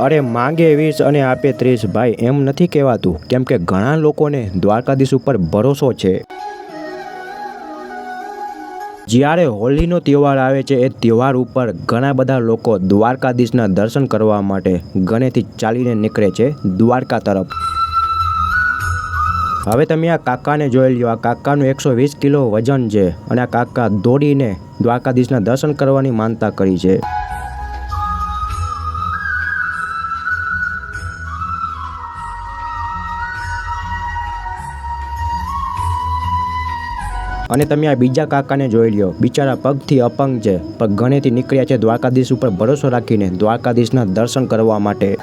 અરે માંગે વીસ અને આપે ત્રીસ. ભાઈ, એમ નથી કહેવાતું. કેમ કે ઘણા લોકોને દ્વારકાધીશ ઉપર ભરોસો છે. જ્યારે હોળીનો તહેવાર આવે છે, એ તહેવાર ઉપર ઘણા બધા લોકો દ્વારકાધીશના દર્શન કરવા માટે ગણેથી ચાલીને નીકળે છે દ્વારકા તરફ. હવે તમે આ કાકાને જોઈ લ્યો. આ કાકાનું એકસો વીસ કિલો વજન છે અને આ કાકા દોડીને દ્વારકાધીશના દર્શન કરવાની માનતા કરી છે. અને તમે આ બીજા કાકાને જોઈ લ્યો. બિચારા પગથી અપંગ છે. પણ ઘણેથી નીકળ્યા છે દ્વારકાધીશ ઉપર ભરોસો રાખીને દ્વારકાધીશના દર્શન કરવા માટે.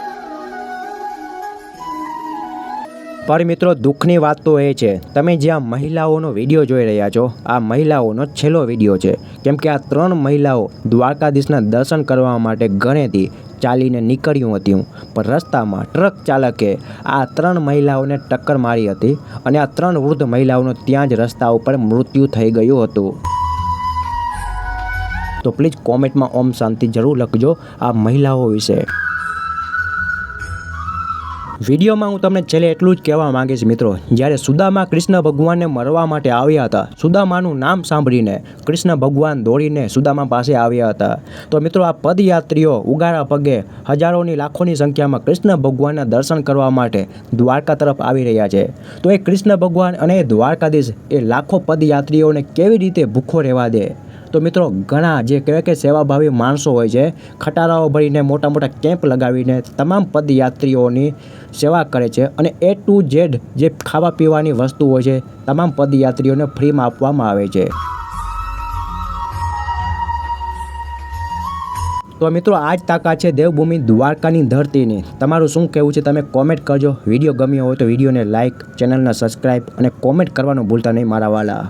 પર મિત્રો, દુઃખની વાત તો એ છે. તમે જે આ મહિલાઓનો વીડિયો જોઈ રહ્યા છો, આ મહિલાઓનો છેલ્લો વીડિયો છે. કેમ કે આ ત્રણ મહિલાઓ દ્વારકાધીશના દર્શન કરવા માટે ગણેથી ચાલીને નીકળ્યું હતું. પણ રસ્તામાં ટ્રક ચાલકે આ ત્રણ મહિલાઓને ટક્કર મારી હતી અને આ ત્રણ વૃદ્ધ મહિલાઓનું ત્યાં જ રસ્તા ઉપર મૃત્યુ થઈ ગયું હતું. તો પ્લીઝ કોમેન્ટમાં ઓમ શાંતિ જરૂર લખજો આ મહિલાઓ વિશે. વિડીયોમાં હું તમને છેલ્લે એટલું જ કહેવા માંગીશ મિત્રો. જ્યારે સુદામા કૃષ્ણ ભગવાનને મરવા માટે આવ્યા હતા, સુદામાનું નામ સાંભળીને કૃષ્ણ ભગવાન દોડીને સુદામા પાસે આવ્યા હતા. તો મિત્રો, આ પદયાત્રીઓ ઉગારા પગે હજારોની લાખોની સંખ્યામાં કૃષ્ણ ભગવાનના દર્શન કરવા માટે દ્વારકા તરફ આવી રહ્યા છે. તો એ કૃષ્ણ ભગવાન અને દ્વારકાધીશ એ લાખો પદયાત્રીઓને કેવી રીતે ભૂખો રહેવા દે? તો મિત્રો, ઘણા જે કહેવાય કે સેવાભાવી માણસો હોય છે, ખટારાઓ ભરીને મોટા મોટા કેમ્પ લગાવીને તમામ પદયાત્રીઓની સેવા કરે છે અને એ ટુ ઝેડ જે ખાવા પીવાની વસ્તુ હોય છે, તમામ પદયાત્રીઓને ફ્રીમાં આપવામાં આવે છે. તો મિત્રો, આ જ તાકાત છે દેવભૂમિ દ્વારકાની ધરતીની. તમારું શું કહેવું છે તમે કોમેન્ટ કરજો. વીડિયો ગમ્યો હોય તો વિડીયોને લાઇક ચેનલને સબસ્ક્રાઈબ અને કોમેન્ટ કરવાનું ભૂલતા નહીં મારા વાલા.